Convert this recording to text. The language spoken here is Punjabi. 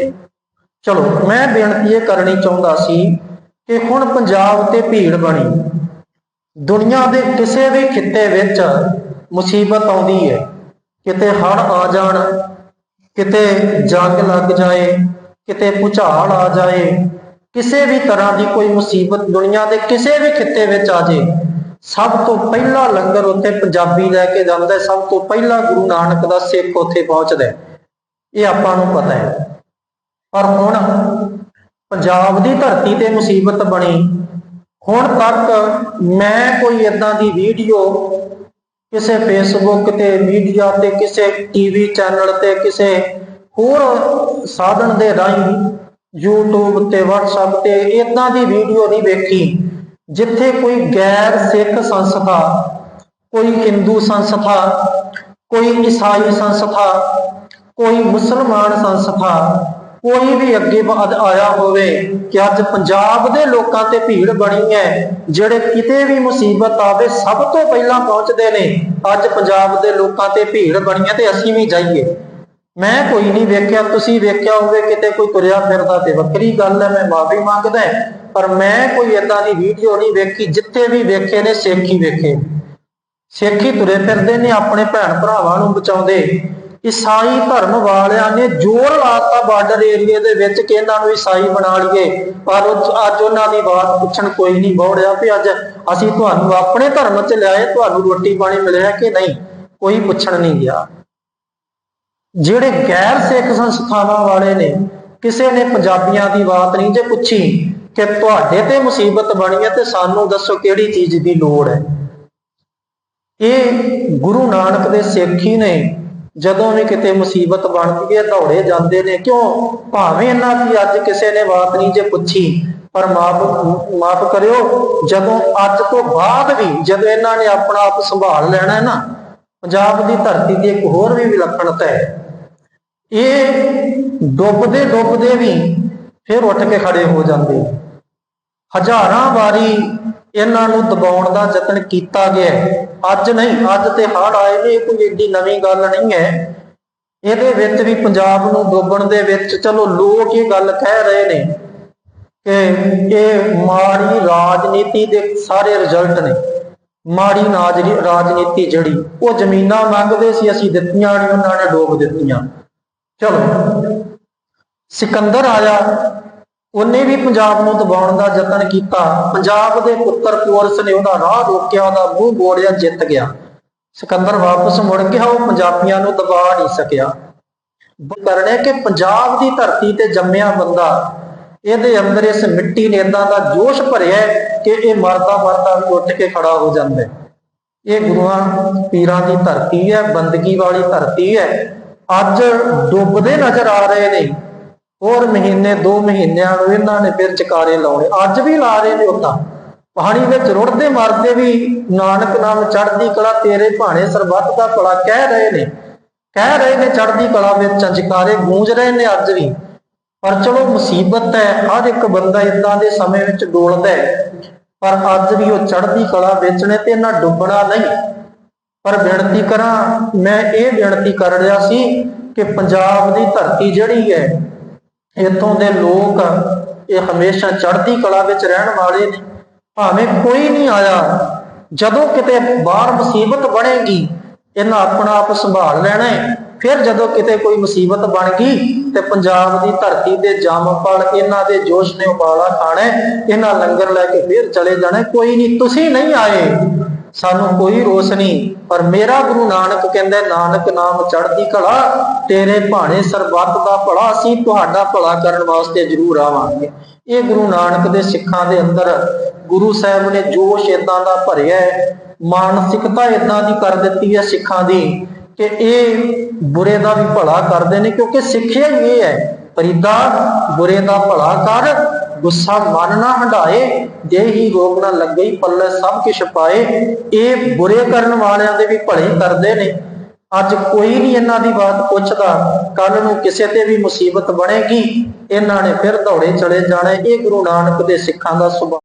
ਨੇ ਚਲੋ, ਮੈਂ ਬੇਨਤੀ ਇਹ ਕਰਨੀ ਚਾਹੁੰਦਾ ਸੀ ਕਿ ਹੁਣ ਪੰਜਾਬ ਤੇ ਭੀੜ ਬਣੀ। ਦੁਨੀਆ ਦੇ ਕਿਸੇ ਵੀ ਖਿੱਤੇ ਵਿੱਚ ਮੁਸੀਬਤ ਆਉਂਦੀ ਹੈ ਕਿਤੇ ਹੜ੍ਹ ਆ ਜਾਣ, ਕਿਤੇ ਜੰਗ ਲੱਗ ਜਾਏ, ਕਿਤੇ ਭੁਚਾਲ ਆ ਜਾਏ, ਕਿਸੇ ਵੀ ਤਰ੍ਹਾਂ ਦੀ ਕੋਈ ਮੁਸੀਬਤ ਦੁਨੀਆ ਦੇ ਕਿਸੇ ਵੀ ਖਿੱਤੇ ਵਿੱਚ ਆ ਜੇ, ਸਭ ਤੋਂ ਪਹਿਲਾ ਲੰਗਰ ਉੱਥੇ ਪੰਜਾਬੀ ਲੈ ਕੇ ਜਾਂਦਾ ਸਭ ਤੋਂ ਪਹਿਲਾ ਗੁਰੂ ਨਾਨਕ ਦਾ ਸਿੱਖ ਉੱਥੇ ਪਹੁੰਚਦਾ ਇਹ ਆਪਾਂ ਨੂੰ ਪਤਾ ਹੈ ਪਰ ਹੁਣ ਪੰਜਾਬ ਦੀ ਧਰਤੀ ਤੇ ਮੁਸੀਬਤ ਬਣੀ। ਹੁਣ ਤੱਕ ਮੈਂ ਕੋਈ ਇਦਾਂ ਦੀ ਵੀਡੀਓ ਕਿਸੇ ਫੇਸਬੁੱਕ ਤੇ ਮੀਡੀਆ ਤੇ, ਕਿਸੇ ਟੀਵੀ ਚੈਨਲ ਤੇ, ਕਿਸੇ ਹੋਰ ਸਾਧਨ ਦੇ ਰਾਹੀਂ YouTube ਤੇ, WhatsApp ਤੇ ਇਦਾਂ ਦੀ ਵੀਡੀਓ ਨਹੀਂ ਵੇਖੀ ਜਿੱਥੇ ਕੋਈ ਗੈਰ ਸਿੱਖ ਸੰਸਥਾ, ਕੋਈ ਹਿੰਦੂ ਸੰਸਥਾ, ਕੋਈ ਈਸਾਈ ਸੰਸਥਾ, ਕੋਈ ਮੁਸਲਮਾਨ ਸੰਸਥਾ ਕੋਈ ਵੀ ਅੱਗੇ ਵਧ ਆਇਆ ਹੋਵੇ ਕਿ ਅੱਜ ਪੰਜਾਬ ਦੇ ਲੋਕਾਂ ਤੇ ਭੀੜ ਬਣੀ ਹੈ, ਜਿਹੜੇ ਕਿਤੇ ਵੀ ਮੁਸੀਬਤ ਆਵੇ, ਸਭ ਤੋਂ ਪਹਿਲਾਂ ਪਹੁੰਚਦੇ ਨੇ, ਅੱਜ ਪੰਜਾਬ ਦੇ ਲੋਕਾਂ ਤੇ ਭੀੜ ਬਣੀ ਹੈ ਤੇ ਅਸੀਂ ਵੀ ਜਾਈਏ। ਮੈਂ ਕੋਈ ਨਹੀਂ ਵੇਖਿਆ, ਤੁਸੀਂ ਵੇਖਿਆ ਹੋਵੇ ਕਿਤੇ ਕੋਈ ਤੁਰਿਆ ਫਿਰਦਾ ਤੇ ਵੱਖਰੀ ਗੱਲ ਹੈ, ਮੈਂ ਮਾਫੀ ਮੰਗਦਾ ਪਰ ਮੈਂ ਕੋਈ ਏਦਾਂ ਦੀ ਵੀਡੀਓ ਨਹੀਂ ਵੇਖੀ, ਜਿੱਥੇ ਵੀ ਵੇਖੇ ਨੇ, ਸੇਖੀ ਵੇਖੇ। ਸੇਖੀ ਤੁਰੇ ਫਿਰਦੇ ਨੇ, ਆਪਣੇ ਭੈਣ ਭਰਾਵਾਂ ਨੂੰ ਬਚਾਉਂਦੇ। ਈਸਾਈ ਧਰਮ ਵਾਲਿਆਂ ਨੇ ਜ਼ੋਰ ਲਾਤਾ ਬਾਰਡਰ ਏਰੀਏ ਦੇ ਵਿੱਚ ਕਿ ਇਹਨਾਂ ਨੂੰ ਈਸਾਈ ਬਣਾ ਲਈਏ। ਪਰ ਅੱਜ ਉਹਨਾਂ ਦੀ ਬਾਤ ਪੁੱਛਣ ਕੋਈ ਨਹੀਂ ਬੋੜਿਆ ਵੀ ਅੱਜ ਅਸੀਂ ਤੁਹਾਨੂੰ ਆਪਣੇ ਧਰਮ 'ਚ ਲਿਆਏ, ਤੁਹਾਨੂੰ ਰੋਟੀ ਪਾਣੀ ਮਿਲਿਆ ਕਿ ਨਹੀਂ? ਕੋਈ ਪੁੱਛਣ ਨਹੀਂ ਗਿਆ। ਜਿਹੜੇ ਗੈਰ ਸਿੱਖ ਸੰਸਥਾਵਾਂ ਵਾਲੇ ਨੇ, ਕਿਸੇ ਨੇ ਪੰਜਾਬੀਆਂ ਦੀ ਬਾਤ ਨਹੀਂ ਜੇ ਪੁੱਛੀ ਕਿ ਤੁਹਾਡੇ ਤੇ ਮੁਸੀਬਤ ਬਣੀ ਹੈ ਤੇ ਸਾਨੂੰ ਦੱਸੋ ਕਿਹੜੀ ਚੀਜ਼ ਦੀ ਲੋੜ ਹੈ। ਇਹ ਗੁਰੂ ਨਾਨਕ ਦੇ ਸਿੱਖ ਹੀ ਨੇ ਜਦੋਂ ਵੀ ਕਿਤੇ ਮੁਸੀਬਤ ਬਣਦੀ ਹੈ ਦੌੜੇ ਜਾਂਦੇ ਨੇ, ਕਿਉਂ? ਭਾਵੇਂ ਇਹਨਾਂ ਦੀ ਅੱਜ ਕਿਸੇ ਨੇ ਬਾਤ ਨਹੀਂ ਜੇ ਪੁੱਛੀ, ਪਰ ਮਾਫ ਮਾਫ ਕਰਿਓ, ਜਦੋਂ ਅੱਜ ਤੋਂ ਬਾਅਦ ਵੀ ਜਦੋਂ ਇਹਨਾਂ ਨੇ ਆਪਣਾ ਆਪ ਸੰਭਾਲ ਲੈਣਾ ਹੈ ਨਾ, ਪੰਜਾਬ ਦੀ ਧਰਤੀ ਦੀ ਇੱਕ ਹੋਰ ਵੀ ਵਿਲੱਖਣਤਾ ਹੈ। ਇਹ ਡੁੱਬਦੇ ਡੁੱਬਦੇ ਵੀ ਫਿਰ ਉੱਠ ਕੇ ਖੜੇ ਹੋ ਜਾਂਦੇ। ਹਜ਼ਾਰਾਂ ਵਾਰੀ ਇਹਨਾਂ ਨੂੰ ਦਬਾਉਣ ਦਾ ਯਤਨ ਕੀਤਾ ਗਿਆ ਅੱਜ ਨਹੀਂ, ਅੱਜ ਤੇ ਹੜ ਆਏ ਨੇ, ਇਹ ਕੋਈ ਏਡੀ ਨਵੀਂ ਗੱਲ ਨਹੀਂ ਹੈ। ਇਹਦੇ ਵਿੱਚ ਵੀ ਪੰਜਾਬ ਨੂੰ ਡੁੱਬਣ ਦੇ ਵਿੱਚ, ਚਲੋ ਲੋਕ ਇਹ ਗੱਲ ਕਹਿ ਰਹੇ ਨੇ ਕਿ ਇਹ ਮਾੜੀ ਰਾਜਨੀਤੀ ਦੇ ਸਾਰੇ ਰਿਜ਼ਲਟ ਨੇ। ਮਾੜੀ ਨਾਜਰੀ, ਰਾਜਨੀਤੀ ਜਿਹੜੀ, ਉਹ ਜ਼ਮੀਨਾਂ ਮੰਗਦੇ ਸੀ, ਅਸੀਂ ਦਿੱਤੀਆਂ ਨਹੀਂ, ਉਹਨਾਂ ਨੇ ਡੋਬ ਦਿੱਤੀਆਂ। ਚਲੋ, ਸਿਕੰਦਰ ਆਇਆ। ਉਹਨੇ ਵੀ ਪੰਜਾਬ ਨੂੰ ਦਬਾਉਣ ਦਾ ਯਤਨ ਕੀਤਾ। ਪੰਜਾਬ ਦੇ ਪੁੱਤਰ ਕੋਰਸ ਨੇ ਉਹਦਾ ਰਾਹ ਰੋਕਿਆ, ਉਹਦਾ ਮੂੰਹ ਮੋੜਿਆ, ਜਿੱਤ ਗਿਆ। ਸਿਕੰਦਰ ਵਾਪਸ ਮੁੜ ਗਿਆ ਉਹ ਪੰਜਾਬੀਆਂ ਨੂੰ ਦਬਾ ਨਹੀਂ ਸਕਿਆ। ਕਰਨੇ ਕਿ ਪੰਜਾਬ ਦੀ ਧਰਤੀ ਤੇ ਜੰਮਿਆ ਬੰਦਾ, ਇਹਦੇ ਅੰਦਰ ਇਸ ਮਿੱਟੀ ਨੇ ਇਦਾਂ ਦਾ ਜੋਸ਼ ਭਰਿਆ ਕਿ ਇਹ ਮਰਦਾ ਮਰਦਾ ਵੀ ਉੱਠ ਕੇ ਖੜਾ ਹੋ ਜਾਂਦਾ ਇਹ ਗੁਰੂਆਂ, ਪੀਰਾਂ ਦੀ ਧਰਤੀ ਹੈ, ਬੰਦਗੀ ਵਾਲੀ ਧਰਤੀ ਹੈ। ਅੱਜ ਡੁੱਬਦੇ ਨਜ਼ਰ ਆ ਰਹੇ ਨੇ। ਹੋਰ ਮਹੀਨੇ, ਦੋ ਮਹੀਨਿਆਂ ਨੂੰ ਇਹਨਾਂ ਨੇ ਫਿਰ ਚਕਾਰੇ ਲਾਉਣੇ। ਅੱਜ ਵੀ ਲਾ ਰਹੇ ਨੇ ਉਦਾਂ। ਪਾਣੀ ਵਿੱਚ ਰੁੜਦੇ ਮਰਦੇ ਵੀ ਨਾਨਕ ਨਾਮ ਚੜ੍ਹਦੀ ਕਲਾ ਤੇਰੇ ਭਾਣੇ ਸਰਬੱਤ ਦਾ ਭਲਾ ਕਹਿ ਰਹੇ ਨੇ। ਕਹਿ ਰਹੇ ਨੇ ਚੜ੍ਹਦੀ ਕਲਾ ਵਿੱਚ ਚੰਚਕਾਰੇ ਗੂੰਜ ਰਹੇ ਨੇ ਅੱਜ ਵੀ। ਪਰ ਚਲੋ ਮੁਸੀਬਤ ਹੈ, ਹਰ ਇੱਕ ਬੰਦਾ ਇਦਾਂ ਦੇ ਸਮੇਂ ਵਿੱਚ ਡੋਲਦਾ ਹੈ। ਪਰ ਅੱਜ ਵੀ ਉਹ ਚੜ੍ਹਦੀ ਕਲਾ ਵਿੱਚ ਨੇ ਤੇ ਇਹਨਾਂ ਡੁੱਬਣਾ ਨਹੀਂ। ਪਰ ਬੇਨਤੀ ਕਰਾਂ, ਮੈਂ ਇਹ ਬੇਨਤੀ ਕਰ ਰਿਹਾ ਸੀ ਕਿ ਪੰਜਾਬ ਦੀ ਧਰਤੀ ਜਿਹੜੀ ਹੈ ਇੱਥੋਂ ਦੇ ਲੋਕ ਇਹ ਹਮੇਸ਼ਾ ਚੜ੍ਹਦੀ ਕਲਾ ਵਿੱਚ ਰਹਿਣ ਵਾਲੇ ਨੇ। ਭਾਵੇਂ ਕੋਈ ਨਹੀਂ ਆਇਆ, ਜਦੋਂ ਕਿਤੇ ਬਾਹਰ ਮੁਸੀਬਤ ਬਣੇਗੀ, ਇਹਨਾਂ ਆਪਣਾ ਆਪ ਸੰਭਾਲ ਲੈਣਾ ਹੈ। ਫਿਰ ਜਦੋਂ ਕਿਤੇ ਕੋਈ ਮੁਸੀਬਤ ਬਣ ਗਈ, ਤੇ ਪੰਜਾਬ ਦੀ ਧਰਤੀ ਦੇ ਜਾਮਪਲ ਇਹਨਾਂ ਦੇ ਜੋਸ਼ ਨੇ ਉਬਾਲਾ ਖਾਣਾ ਇਹਨਾਂ ਲੰਗਰ ਲੈ ਕੇ ਫਿਰ ਚਲੇ ਜਾਣਾ ਕੋਈ ਨਹੀਂ, ਤੁਸੀਂ ਨਹੀਂ ਆਏ। ਸਾਨੂੰ ਕੋਈ ਰੋਸ ਨਹੀਂ। ਪਰ ਮੇਰਾ ਗੁਰੂ ਨਾਨਕ ਕਹਿੰਦਾ, ਨਾਨਕ ਨਾਮ ਚੜ੍ਹਦੀ ਕਲਾ, ਤੇਰੇ ਭਾਣੇ ਸਰਬੱਤ ਦਾ ਭਲਾ, ਅਸੀਂ ਤੁਹਾਡਾ ਭਲਾ ਕਰਨ ਵਾਸਤੇ ਜ਼ਰੂਰ ਆਵਾਂਗੇ। ਇਹ ਗੁਰੂ ਨਾਨਕ ਦੇ ਸਿੱਖਾਂ ਦੇ ਅੰਦਰ ਗੁਰੂ ਸਾਹਿਬ ਨੇ ਜੋਸ਼ ਇਦਾਂ ਦਾ ਭਰਿਆ ਹੈ, ਮਾਨਸਿਕਤਾ ਇਦਾਂ ਦੀ ਕਰ ਦਿੱਤੀ ਹੈ ਸਿੱਖਾਂ ਦੀ, ਕਿ ਇਹ ਬੁਰੇ ਦਾ ਵੀ ਭਲਾ ਕਰਦੇ ਨੇ, ਕਿਉਂਕਿ ਸਿੱਖਿਆ ਹੀ ਇਹ ਹੈ ਫਰੀਦਾ ਬੁਰੇ ਦਾ ਭਲਾ ਕਰ ਗੁੱਸਾ ਮਨ ਨਾ ਹੰਡਾਏ ਜੇ ਹੀ ਰੋਗ ਨਾ ਲੱਗੇ, ਪੱਲੇ ਸਭ ਕੁਛ ਪਾਏ। ਇਹ ਬੁਰੇ ਕਰਨ ਵਾਲਿਆਂ ਦੇ ਵੀ ਭਲੇ ਕਰਦੇ ਨੇ। ਅੱਜ ਕੋਈ ਨਹੀਂ ਇਹਨਾਂ ਦੀ ਬਾਤ ਪੁੱਛਦਾ। ਕੱਲ ਨੂੰ ਕਿਸੇ ਤੇ ਵੀ ਮੁਸੀਬਤ ਬਣੇਗੀ। ਇਹਨਾਂ ਨੇ ਫਿਰ ਦੌੜੇ ਚਲੇ ਜਾਣਾ। ਇਹ ਗੁਰੂ ਨਾਨਕ ਦੇ ਸਿੱਖਾਂ ਦਾ ਸੁਭਾਅ।